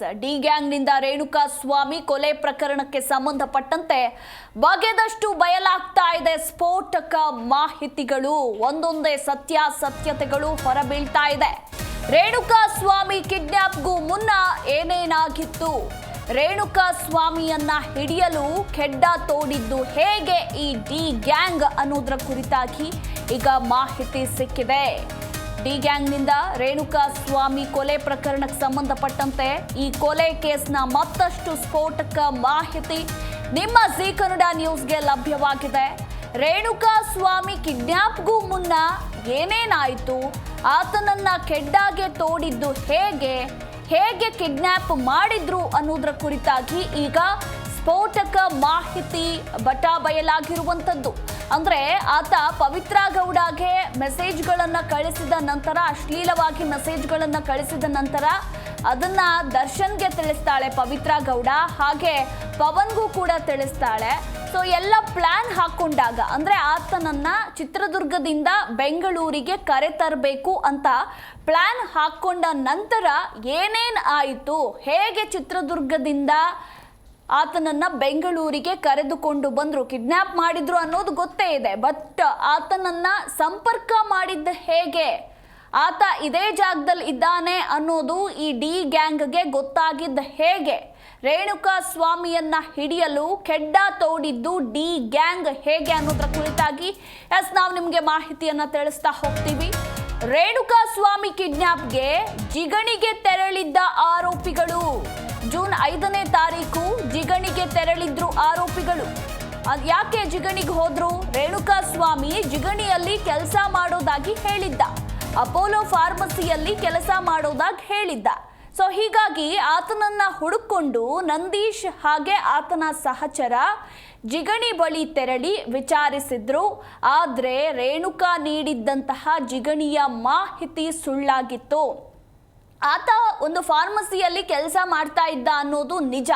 D ಗ್ಯಾಂಗ್ನಿಂದ Renuka ಸ್ವಾಮಿ ಕೊಲೆ ಪ್ರಕರಣಕ್ಕೆ ಸಂಬಂಧಪಟ್ಟಂತೆ ಬಗೆದಷ್ಟು ಬಯಲಾಗ್ತಾ ಇದೆ ಸ್ಫೋಟಕ ಮಾಹಿತಿಗಳು. ಒಂದೊಂದೇ ಸತ್ಯಾಸತ್ಯತೆಗಳು ಹೊರಬೀಳ್ತಾ ಇದೆ. ರೇಣುಕಾ ಸ್ವಾಮಿ ಕಿಡ್ನಾಪ್ಗೂ ಮುನ್ನ ಏನೇನಾಗಿತ್ತು? ರೇಣುಕಾ ಸ್ವಾಮಿಯನ್ನ ಹಿಡಿಯಲು ಖೆಡ್ಡ ತೋಡಿದ್ದು ಹೇಗೆ ಈ ಡಿ ಗ್ಯಾಂಗ್ ಅನ್ನೋದರ ಕುರಿತಾಗಿ ಈಗ ಮಾಹಿತಿ ಸಿಕ್ಕಿದೆ. ಡಿ ಗ್ಯಾಂಗ್ನಿಂದ ರೇಣುಕಾ ಸ್ವಾಮಿ ಕೊಲೆ ಪ್ರಕರಣಕ್ಕೆ ಸಂಬಂಧಪಟ್ಟಂತೆ ಈ ಕೊಲೆ ಕೇಸ್ನ ಮತ್ತಷ್ಟು ಸ್ಫೋಟಕ ಮಾಹಿತಿ ನಿಮ್ಮ ಜಿ ಕನ್ನಡ ನ್ಯೂಸ್ಗೆ ಲಭ್ಯವಾಗಿದೆ. ರೇಣುಕಾ ಸ್ವಾಮಿ ಕಿಡ್ನ್ಯಾಪ್ಗೂ ಮುನ್ನ ಏನೇನಾಯಿತು? ಆತನನ್ನ ಕೆಡ್ಡಾಗೆ ತೋಡಿದ್ದು ಹೇಗೆ? ಹೇಗೆ ಕಿಡ್ನ್ಯಾಪ್ ಮಾಡಿದ್ರು ಅನ್ನೋದ್ರ ಕುರಿತಾಗಿ ಈಗ ಸ್ಫೋಟಕ ಮಾಹಿತಿ ಬಟ ಬಯಲಾಗಿರುವಂಥದ್ದು. ಅಂದ್ರೆ ಆತ ಪವಿತ್ರ ಗೌಡಗೆ ಮೆಸೇಜ್ಗಳನ್ನು ಕಳಿಸಿದ ನಂತರ, ಅಶ್ಲೀಲವಾಗಿ ಮೆಸೇಜ್ಗಳನ್ನು ಕಳಿಸಿದ ನಂತರ ಅದನ್ನ ದರ್ಶನ್ಗೆ ತಿಳಿಸ್ತಾಳೆ ಪವಿತ್ರ ಗೌಡ. ಹಾಗೆ ಪವನ್ಗೂ ಕೂಡ ತಿಳಿಸ್ತಾಳೆ. ಸೊ ಎಲ್ಲ ಪ್ಲಾನ್ ಹಾಕೊಂಡಾಗ, ಅಂದ್ರೆ ಆತನನ್ನ ಚಿತ್ರದುರ್ಗದಿಂದ ಬೆಂಗಳೂರಿಗೆ ಕರೆ ತರಬೇಕು ಅಂತ ಪ್ಲಾನ್ ಹಾಕೊಂಡ ನಂತರ ಏನೇನ್ ಆಯಿತು, ಹೇಗೆ ಚಿತ್ರದುರ್ಗದಿಂದ ಆತನನ್ನ ಬೆಂಗಳೂರಿಗೆ ಕರೆದುಕೊಂಡು ಬಂದ್ರು. ಕಿಡ್ನಾಪ್ ಮಾಡಿದ್ರು ಅನ್ನೋದು ಗೊತ್ತೇ ಇದೆ. ಬಟ್ ಆತನನ್ನ ಸಂಪರ್ಕ ಮಾಡಿದ್ದ ಹೇಗೆ? ಆತ ಇದೇ ಜಾಗದಲ್ಲಿ ಇದ್ದಾನೆ ಅನ್ನೋದು ಈ ಡಿ ಗ್ಯಾಂಗ್ಗೆ ಗೊತ್ತಾಗಿದ್ದ ಹೇಗೆ? ರೇಣುಕಾ ಸ್ವಾಮಿಯನ್ನ ಹಿಡಿಯಲು ಕೆಡ್ಡ ತೋಡಿದ್ದು ಡಿ ಗ್ಯಾಂಗ್ ಹೇಗೆ ಅನ್ನೋದ್ರ ಕುರಿತಾಗಿ ಎಸ್ ನಾವು ನಿಮಗೆ ಮಾಹಿತಿಯನ್ನ ತಿಳಿಸ್ತಾ ಹೋಗ್ತೀವಿ. ರೇಣುಕಾ ಸ್ವಾಮಿ ಕಿಡ್ನಾಪ್ಗೆ ಜಿಗಣಿಗೆ ತೆರಳಿದ್ದ ಆರೋಪಿಗಳು. ಜೂನ್ ಐದನೇ ತಾರೀಕು ಜಿಗಣಿಗೆ ತೆರಳಿದ್ರು ಆರೋಪಿಗಳು. ಯಾಕೆ ಜಿಗಣಿಗೆ ಹೋದ್ರು? ರೇಣುಕಾ ಸ್ವಾಮಿ ಜಿಗಣಿಯಲ್ಲಿ ಕೆಲಸ ಮಾಡೋದಾಗಿ ಹೇಳಿದ್ದ. ಅಪೋಲೋ ಫಾರ್ಮಸಿಯಲ್ಲಿ ಕೆಲಸ ಮಾಡೋದಾಗಿ ಹೇಳಿದ್ದ. ಸೊ ಹೀಗಾಗಿ ಆತನನ್ನ ಹುಡುಕೊಂಡು ನಂದೀಶ್ ಹಾಗೆ ಆತನ ಸಹಚರ ಜಿಗಣಿ ಬಳಿ ತೆರಳಿ ವಿಚಾರಿಸಿದ್ರು. ಆದ್ರೆ ರೇಣುಕಾ ನೀಡಿದ್ದಂತಹ ಜಿಗಣಿಯ ಮಾಹಿತಿ ಸುಳ್ಳಾಗಿತ್ತು. ಆತ ಒಂದು ಫಾರ್ಮಸಿಯಲ್ಲಿ ಕೆಲಸ ಮಾಡ್ತಾ ಇದ್ದ ಅನ್ನೋದು ನಿಜ.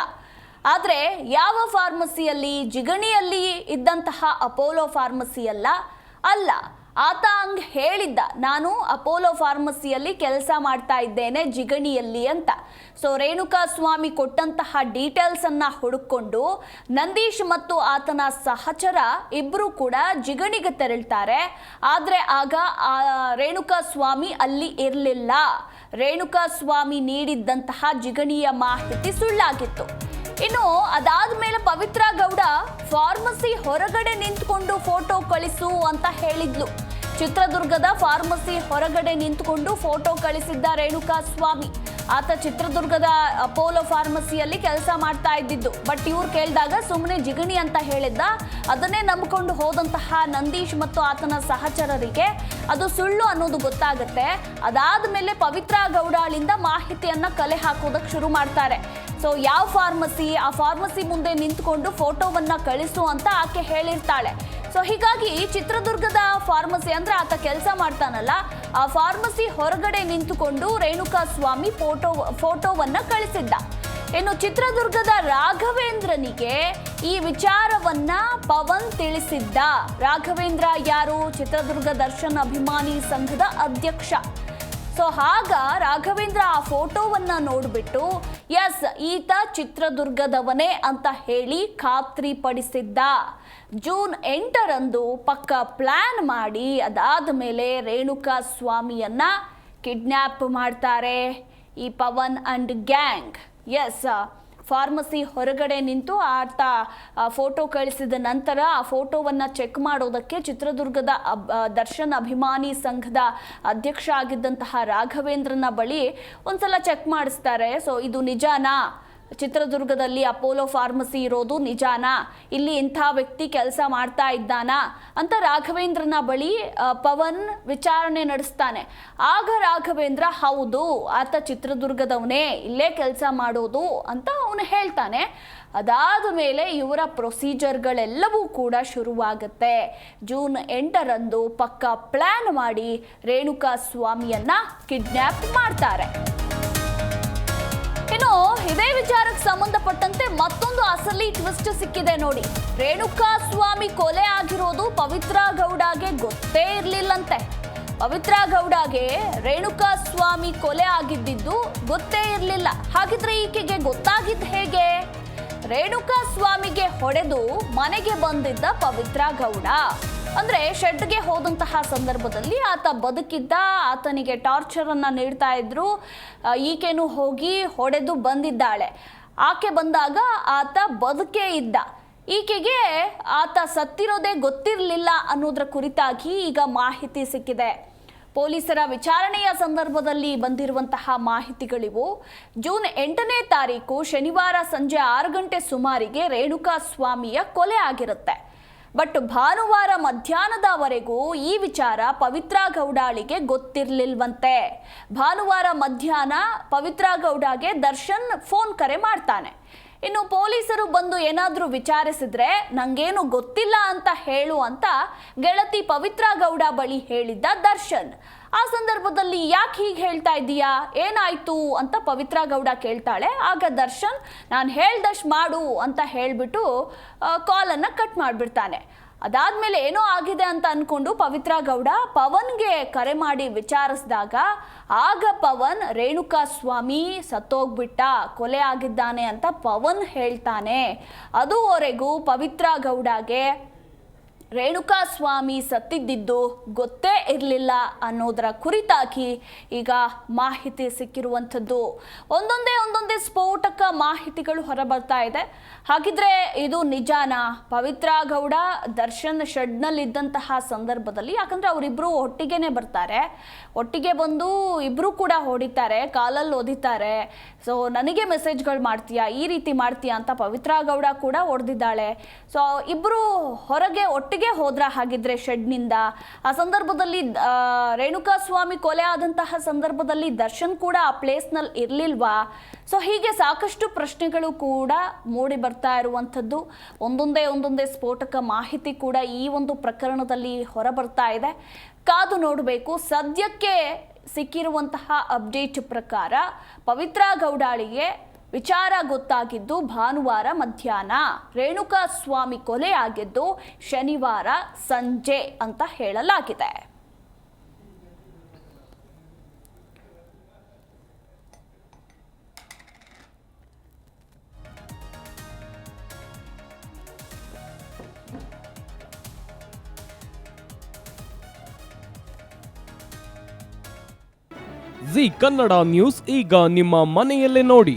ಆದರೆ ಯಾವ ಫಾರ್ಮಸಿಯಲ್ಲಿ? ಜಿಗಣಿಯಲ್ಲಿ ಇದ್ದಂತಹ ಅಪೋಲೋ ಫಾರ್ಮಸಿಯಲ್ಲ ಅಲ್ಲ. ಆತ ಹಂಗ್ ಹೇಳಿದ್ದ, ನಾನು ಅಪೋಲೋ ಫಾರ್ಮಸಿಯಲ್ಲಿ ಕೆಲಸ ಮಾಡ್ತಾ ಇದ್ದೇನೆ ಜಿಗಣಿಯಲ್ಲಿ ಅಂತ. ಸೊ ರೇಣುಕಾ ಸ್ವಾಮಿ ಕೊಟ್ಟಂತಹ ಡೀಟೇಲ್ಸ್ ಅನ್ನ ಹುಡುಕೊಂಡು ನಂದೀಶ್ ಮತ್ತು ಆತನ ಸಹಚರ ಇಬ್ರು ಕೂಡ ಜಿಗಣಿಗೆ ತೆರಳ್ತಾರೆ. ಆದ್ರೆ ಆಗ ಆ ರೇಣುಕಾ ಸ್ವಾಮಿ ಅಲ್ಲಿ ಇರಲಿಲ್ಲ. ರೇಣುಕಾ ಸ್ವಾಮಿ ನೀಡಿದ್ದಂತಹ ಜಿಗಣಿಯ ಮಾಹಿತಿ ಸುಳ್ಳಾಗಿತ್ತು. ಇನ್ನು ಅದಾದ್ಮೇಲೆ ಪವಿತ್ರ ಗೌಡ ಫಾರ್ಮಸಿ ಹೊರಗಡೆ ನಿಂತ್ಕೊಂಡು ಫೋಟೋ ಕಳಿಸು ಅಂತ ಹೇಳಿದ್ಲು. ಚಿತ್ರದುರ್ಗದ ಫಾರ್ಮಸಿ ಹೊರಗಡೆ ನಿಂತ್ಕೊಂಡು ಫೋಟೋ ಕಳಿಸಿದ್ದ ರೇಣುಕಾ ಸ್ವಾಮಿ. ಆತ ಚಿತ್ರದುರ್ಗದ ಅಪೋಲೋ ಫಾರ್ಮಸಿಯಲ್ಲಿ ಕೆಲಸ ಮಾಡ್ತಾ ಇದ್ದಿದ್ದು. ಬಟ್ ಇವ್ರು ಕೇಳಿದಾಗ ಸುಮ್ಮನೆ ಜಿಗಣಿ ಅಂತ ಹೇಳಿದ್ದ. ಅದನ್ನೇ ನಂಬಿಕೊಂಡು ಹೋದಂತಹ ನಂದೀಶ್ ಮತ್ತು ಆತನ ಸಹಚರರಿಗೆ ಅದು ಸುಳ್ಳು ಅನ್ನೋದು ಗೊತ್ತಾಗುತ್ತೆ. ಅದಾದ ಮೇಲೆ ಪವಿತ್ರ ಗೌಡಾಳಿಂದ ಮಾಹಿತಿಯನ್ನ ಕಲೆ ಹಾಕೋದಕ್ಕೆ ಶುರು ಮಾಡ್ತಾರೆ. ಸೊ ಯಾವ ಫಾರ್ಮಸಿ ಆ ಫಾರ್ಮಸಿ ಮುಂದೆ ನಿಂತ್ಕೊಂಡು ಫೋಟೋವನ್ನ ಕಳಿಸು ಅಂತ ಆಕೆ ಹೇಳಿರ್ತಾಳೆ. ಸೊ ಹೀಗಾಗಿ ಚಿತ್ರದುರ್ಗದ ಫಾರ್ಮಸಿ ಅಂದ್ರೆ ಆತ ಕೆಲಸ ಮಾಡ್ತಾನಲ್ಲ, ಆ ಫಾರ್ಮಸಿ ಹೊರಗಡೆ ನಿಂತುಕೊಂಡು ರೇಣುಕಾ ಸ್ವಾಮಿ ಫೋಟೋ ಫೋಟೋವನ್ನ ಕಳಿಸಿದ್ದ. ಇನ್ನು ಚಿತ್ರದುರ್ಗದ ರಾಘವೇಂದ್ರನಿಗೆ ಈ ವಿಚಾರವನ್ನ ಪವನ್ ತಿಳಿಸಿದ್ದ. ರಾಘವೇಂದ್ರ ಯಾರು? ಚಿತ್ರದುರ್ಗ ದರ್ಶನ್ ಅಭಿಮಾನಿ ಸಂಘದ ಅಧ್ಯಕ್ಷ. ಸೊ ಆಗ ರಾಘವೇಂದ್ರ ಆ ಫೋಟೋವನ್ನ ನೋಡ್ಬಿಟ್ಟು ಎಸ್, ಈತ ಚಿತ್ರದುರ್ಗದವನೇ ಅಂತ ಹೇಳಿ ಖಾತ್ರಿಪಡಿಸಿದ್ದ. ಜೂನ್ ಎಂಟರಂದು ಪಕ್ಕ ಪ್ಲಾನ್ ಮಾಡಿ, ಅದಾದ ಮೇಲೆ ರೇಣುಕಾ ಸ್ವಾಮಿಯನ್ನ ಕಿಡ್ನ್ಯಾಪ್ ಮಾಡ್ತಾರೆ ಈ Pavan and gang. S pharmacy ಹೊರಗಡೆ ನಿಂತು ಆತ ಫೋಟೋ ಕಳಿಸಿದ ನಂತರ ಆ ಫೋಟೋವನ್ನು ಚೆಕ್ ಮಾಡೋದಕ್ಕೆ ಚಿತ್ರದುರ್ಗದ ದರ್ಶನ್ ಅಭಿಮಾನಿ ಸಂಘದ ಅಧ್ಯಕ್ಷ ಆಗಿದ್ದಂತಹ ರಾಘವೇಂದ್ರನ ಬಳಿ ಒಂದ್ಸಲ ಚೆಕ್ ಮಾಡಿಸ್ತಾರೆ. ಸೊ ಇದು ನಿಜಾನಾ? ಚಿತ್ರದುರ್ಗದಲ್ಲಿ ಅಪೋಲೋ ಫಾರ್ಮಸಿ ಇರೋದು ನಿಜಾನಾ? ಇಲ್ಲಿ ಇಂಥ ವ್ಯಕ್ತಿ ಕೆಲಸ ಮಾಡ್ತಾ ಇದ್ದಾನಾ? ಅಂತ ರಾಘವೇಂದ್ರನ ಬಳಿ ಪವನ್ ವಿಚಾರಣೆ ನಡೆಸ್ತಾನೆ. ಆಗ ರಾಘವೇಂದ್ರ, ಹೌದು, ಆತ ಚಿತ್ರದುರ್ಗದವನೇ, ಇಲ್ಲೇ ಕೆಲಸ ಮಾಡೋದು ಅಂತ ಅವನು ಹೇಳ್ತಾನೆ. ಅದಾದ ಮೇಲೆ ಇವರ ಪ್ರೊಸೀಜರ್ಗಳೆಲ್ಲವೂ ಕೂಡ ಶುರುವಾಗುತ್ತೆ. ಜೂನ್ ಎಂಟರಂದು ಪಕ್ಕಾ ಪ್ಲಾನ್ ಮಾಡಿ ರೇಣುಕಾ ಸ್ವಾಮಿಯನ್ನ ಕಿಡ್ನ್ಯಾಪ್ ಮಾಡ್ತಾರೆ. ಇನ್ನು ಇದೇ ವಿಚಾರಕ್ಕೆ ಸಂಬಂಧಪಟ್ಟಂತೆ ಮತ್ತೊಂದು ಅಸಲಿ ಟ್ವಿಸ್ಟ್ ಸಿಕ್ಕಿದೆ ನೋಡಿ. ರೇಣುಕಾ ಸ್ವಾಮಿ ಕೊಲೆ ಆಗಿರೋದು ಪವಿತ್ರ ಗೌಡಗೆ ಗೊತ್ತೇ ಇರಲಿಲ್ಲಂತೆ. ಪವಿತ್ರ ಗೌಡಗೆ ರೇಣುಕಾ ಸ್ವಾಮಿ ಕೊಲೆ ಆಗಿದ್ದಿದ್ದು ಗೊತ್ತೇ ಇರಲಿಲ್ಲ. ಹಾಗಿದ್ರೆ ಈಕೆಗೆ ಗೊತ್ತಾಗಿದ್ದು ಹೇಗೆ? ರೇಣುಕಾ ಸ್ವಾಮಿಗೆ ಹೊಡೆದು ಮನೆಗೆ ಬಂದಿದ್ದ ಪವಿತ್ರ ಗೌಡ. ಅಂದ್ರೆ ಶೆಡ್ಗೆ ಹೋದಂತಹ ಸಂದರ್ಭದಲ್ಲಿ ಆತ ಬದುಕಿದ್ದ, ಆತನಿಗೆ ಟಾರ್ಚರ್ ಅನ್ನ ನೀಡ್ತಾ ಇದ್ರು ಈಕೆನು ಹೋಗಿ ಹೊಡೆದು ಬಂದಿದ್ದಾಳೆ. ಆಕೆ ಬಂದಾಗ ಆತ ಬದುಕೇ ಇದ್ದ. ಈಕೆಗೆ ಆತ ಸತ್ತಿರೋದೇ ಗೊತ್ತಿರಲಿಲ್ಲ ಅನ್ನೋದ್ರ ಕುರಿತಾಗಿ ಈಗ ಮಾಹಿತಿ ಸಿಕ್ಕಿದೆ. ಪೊಲೀಸರ ವಿಚಾರಣೆಯ ಸಂದರ್ಭದಲ್ಲಿ ಬಂದಿರುವಂತಹ ಮಾಹಿತಿಗಳಿವು. ಜೂನ್ ಎಂಟನೇ ತಾರೀಕು ಶನಿವಾರ ಸಂಜೆ ಆರು ಗಂಟೆ ಸುಮಾರಿಗೆ ರೇಣುಕಾ ಸ್ವಾಮಿಯ ಕೊಲೆ ಆಗಿರುತ್ತೆ. ಬಟ್ ಭಾನುವಾರ ಮಧ್ಯಾಹ್ನದವರೆಗೂ ಈ ವಿಚಾರ ಪವಿತ್ರ ಗೌಡಾಳಿಗೆ ಗೊತ್ತಿರಲಿಲ್ವಂತೆ. ಭಾನುವಾರ ಮಧ್ಯಾಹ್ನ ಪವಿತ್ರ ಗೌಡಾಗೆ ದರ್ಶನ್ ಫೋನ್ ಕರೆ ಮಾಡ್ತಾನೆ. ಇನ್ನು ಪೊಲೀಸರು ಬಂದು ಏನಾದರೂ ವಿಚಾರಿಸಿದ್ರೆ ನಂಗೇನು ಗೊತ್ತಿಲ್ಲ ಅಂತ ಹೇಳು ಅಂತ ಗೆಳತಿ ಪವಿತ್ರ ಗೌಡ ಬಳಿ ಹೇಳಿದ್ದ ದರ್ಶನ್. ಆ ಸಂದರ್ಭದಲ್ಲಿ ಯಾಕೆ ಹೀಗೆ ಹೇಳ್ತಾ ಇದ್ದೀಯಾ? ಏನಾಯ್ತು ಅಂತ ಪವಿತ್ರ ಗೌಡ ಕೇಳ್ತಾಳೆ. ಆಗ ದರ್ಶನ್, ನಾನು ಹೇಳ್ದಷ್ಟು ಮಾಡು ಅಂತ ಹೇಳಿಬಿಟ್ಟು ಕಾಲನ್ನು ಕಟ್ ಮಾಡಿಬಿಡ್ತಾನೆ. ಅದಾದ್ಮೇಲೆ ಏನೋ ಆಗಿದೆ ಅಂತ ಅಂದ್ಕೊಂಡು ಪವಿತ್ರ ಗೌಡ ಪವನ್ಗೆ ಕರೆ ಮಾಡಿ ವಿಚಾರಿಸಿದಾಗ, ಆಗ ಪವನ್ ರೇಣುಕಾ ಸ್ವಾಮಿ ಸತ್ತೋಗ್ಬಿಟ್ಟ, ಕೊಲೆ ಆಗಿದ್ದಾನೆ ಅಂತ ಪವನ್ ಹೇಳ್ತಾನೆ. ಅದುವರೆಗೂ ಪವಿತ್ರ ಗೌಡಗೆ ರೇಣುಕಾ ಸ್ವಾಮಿ ಸತ್ತಿದ್ದಿದ್ದು ಗೊತ್ತೇ ಇರಲಿಲ್ಲ ಅನ್ನೋದರ ಕುರಿತಾಗಿ ಈಗ ಮಾಹಿತಿ ಸಿಕ್ಕಿರುವಂಥದ್ದು. ಒಂದೊಂದೇ ಒಂದೊಂದೇ ಸ್ಫೋಟಕ ಮಾಹಿತಿಗಳು ಹೊರಬರ್ತಾ ಇದೆ. ಹಾಗಿದ್ರೆ ಇದು ನಿಜಾನ? ಪವಿತ್ರ ಗೌಡ ದರ್ಶನ್ ಶೆಡ್ನಲ್ಲಿದ್ದಂತಹ ಸಂದರ್ಭದಲ್ಲಿ, ಯಾಕಂದ್ರೆ ಅವರಿಬ್ಬರು ಒಟ್ಟಿಗೆನೆ ಬರ್ತಾರೆ. ಒಟ್ಟಿಗೆ ಬಂದು ಇಬ್ಬರು ಕೂಡ ಹೊಡಿತಾರೆ ಕಾಲಲ್ಲಿ ಓದಿತಾರೆ ಸೊ ನನಗೆ ಮೆಸೇಜ್ಗಳು ಮಾಡ್ತೀಯಾ? ಈ ರೀತಿ ಮಾಡ್ತೀಯಾ ಅಂತ ಪವಿತ್ರ ಗೌಡ ಕೂಡ ಹೊಡೆದಿದ್ದಾಳೆ ಸೊ ಇಬ್ಬರು ಹೊರಗೆ ಒಟ್ಟಿಗೆ ಹೋದ್ರ ಹಾಗಿದ್ರೆ ಶೆಡ್ನಿಂದ. ಆ ಸಂದರ್ಭದಲ್ಲಿ ರೇಣುಕಾ ಸ್ವಾಮಿ ಕೊಲೆ ಆದಂತಹ ಸಂದರ್ಭದಲ್ಲಿ ದರ್ಶನ್ ಕೂಡ ಆ ಪ್ಲೇಸ್ನಲ್ಲಿ ಇರಲಿಲ್ವಾ? ಸೊ, ಹೀಗೆ ಸಾಕಷ್ಟು ಪ್ರಶ್ನೆಗಳು ಕೂಡ ಮೂಡಿ ಬರ್ತಾ ಇರುವಂಥದ್ದು. ಒಂದೊಂದೇ ಒಂದೊಂದೇ ಸ್ಫೋಟಕ ಮಾಹಿತಿ ಕೂಡ ಈ ಒಂದು ಪ್ರಕರಣದಲ್ಲಿ ಹೊರಬರ್ತಾ ಇದೆ. ಕಾದು ನೋಡಬೇಕು, ಸದ್ಯಕ್ಕೆ ಸಿಕ್ಕಿರುವಂತಹ ಅಪ್ಡೇಟ್ ಪ್ರಕಾರ ಪವಿತ್ರ ಗೌಡಾಳಿಗೆ ವಿಚಾರ ಗೊತ್ತಾಗಿದ್ದು ಭಾನುವಾರ ಮಧ್ಯಾಹ್ನ ರೇಣುಕಾ ಸ್ವಾಮಿ ಕೊಲೆ ಆಗಿದ್ದು ಶನಿವಾರ ಸಂಜೆ ಅಂತ ಹೇಳಲಾಗಿದೆ. ಜಿ ಕನ್ನಡ ನ್ಯೂಸ್ ಈಗ ನಿಮ್ಮ ಮನೆಯಲ್ಲೇ ನೋಡಿ.